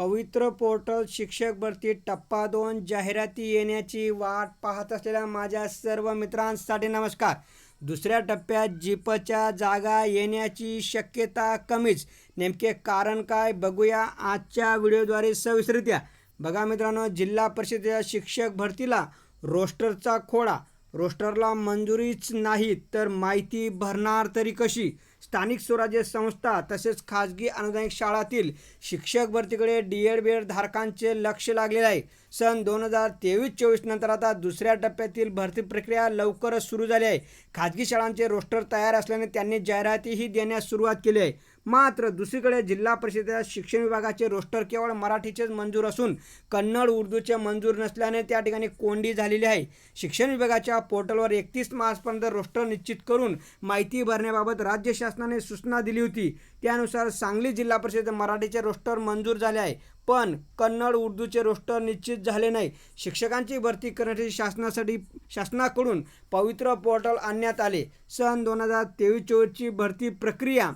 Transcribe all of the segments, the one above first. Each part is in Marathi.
पवित्र पोर्टल शिक्षक भरती टप्पा दोन जाहिराती येण्याची वाट पाहत असलेल्या माझ्या सर्व मित्रांसाठी नमस्कार. दुसऱ्या टप्प्यात जीपच्या जागा येण्याची शक्यता कमीच. नेमके कारण काय बघूया आजच्या व्हिडिओद्वारे सविस्तरित्या बघा मित्रांनो जिल्हा परिषदेच्या शिक्षक भरतीला रोस्टरचा खोडा रोस्टरला मंजुरीच नाही तर माहिती भरणार तरी कशी? स्थानिक स्वराज्य संस्था तसेच खाजगी अनुदानिक शाळातील शिक्षक भरतीकडे डी एड बी एड धारकांचे लक्ष लागलेले आहे. सन दोन हजार तेवीस चोवीस नंतर आता दुसऱ्या टप्प्यातील भरती प्रक्रिया लवकरच सुरू झाली आहे. खाजगी शाळांचे रोस्टर तयार असल्याने त्यांनी जाहिरातीही देण्यास सुरुवात केली आहे. मात्र दुसरीकडे जिल्हा परिषदेच्या शिक्षण विभागाचे रोस्टर केवळ मराठीचेच मंजूर असून कन्नड उर्दूचे मंजूर नसल्याने त्या ठिकाणी कोंडी झालेली आहे. शिक्षण विभागाच्या पोर्टलवर एकतीस मार्चपर्यंत रोस्टर निश्चित करून माहिती भरण्याबाबत राज्य शासनाने सूचना दिली होती. त्यानुसार सांगली जिल्हा परिषद मराठीचे रोस्टर मंजूर झाले आहे. पण कन्नड उर्दूचे रोस्टर निश्चित झाले नाही. शिक्षकांची भरती करण्यासाठी शासनासाठी शासनाकडून पवित्र पोर्टल आणण्यात आले. सन दोन हजार तेवीस चोवीसची भरती प्रक्रिया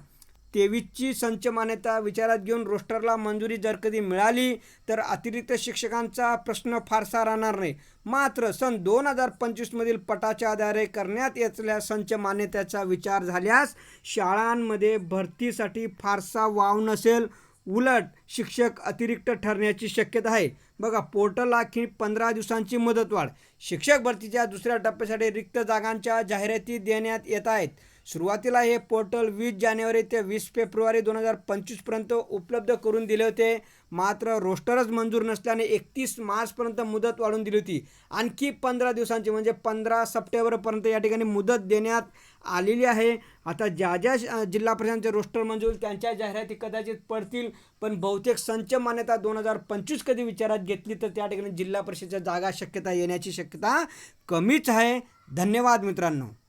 तेवीसची संच मान्यता विचारात घेऊन रोस्टरला मंजुरी जर कधी मिळाली तर अतिरिक्त शिक्षकांचा प्रश्न फारसा राहणार नाही. मात्र सन दोन हजार पंचवीसमधील पटाच्या आधारे करण्यात येतल्या संच मान्यतेचा विचार झाल्यास शाळांमध्ये भरतीसाठी फारसा वाव नसेल. उलट शिक्षक अतिरिक्त ठरण्याची शक्यता आहे. बघा पोर्टल आणखी पंधरा दिवसांची मुदतवाढ. शिक्षक भरतीच्या दुसऱ्या टप्प्यासाठी रिक्त जागांच्या जाहिराती देण्यात येत आहेत. सुरुवातीला हे पोर्टल वीस जानेवारी ते वीस फेब्रुवारी दोन हजार पंचवीसपर्यंत उपलब्ध करून दिले होते. मात्र रोस्टरच मंजूर नसल्याने एकतीस मार्चपर्यंत मुदत वाढवून दिली होती. आणखी पंधरा दिवसांची म्हणजे पंधरा सप्टेंबरपर्यंत या ठिकाणी मुदत देण्यात आलेली आहे. आता ज्या ज्या श- जिल्हा परिषदांचे रोस्टर मंजूर त्यांच्या जाहिराती कदाचित पडतील. पण बहुतेक संच मान्यता दोन हजार पंचवीस कधी विचारात घेतली तर त्या ठिकाणी जिल्हा परिषदेच्या जागा शक्यता येण्याची शक्यता कमीच आहे. धन्यवाद मित्रांनो.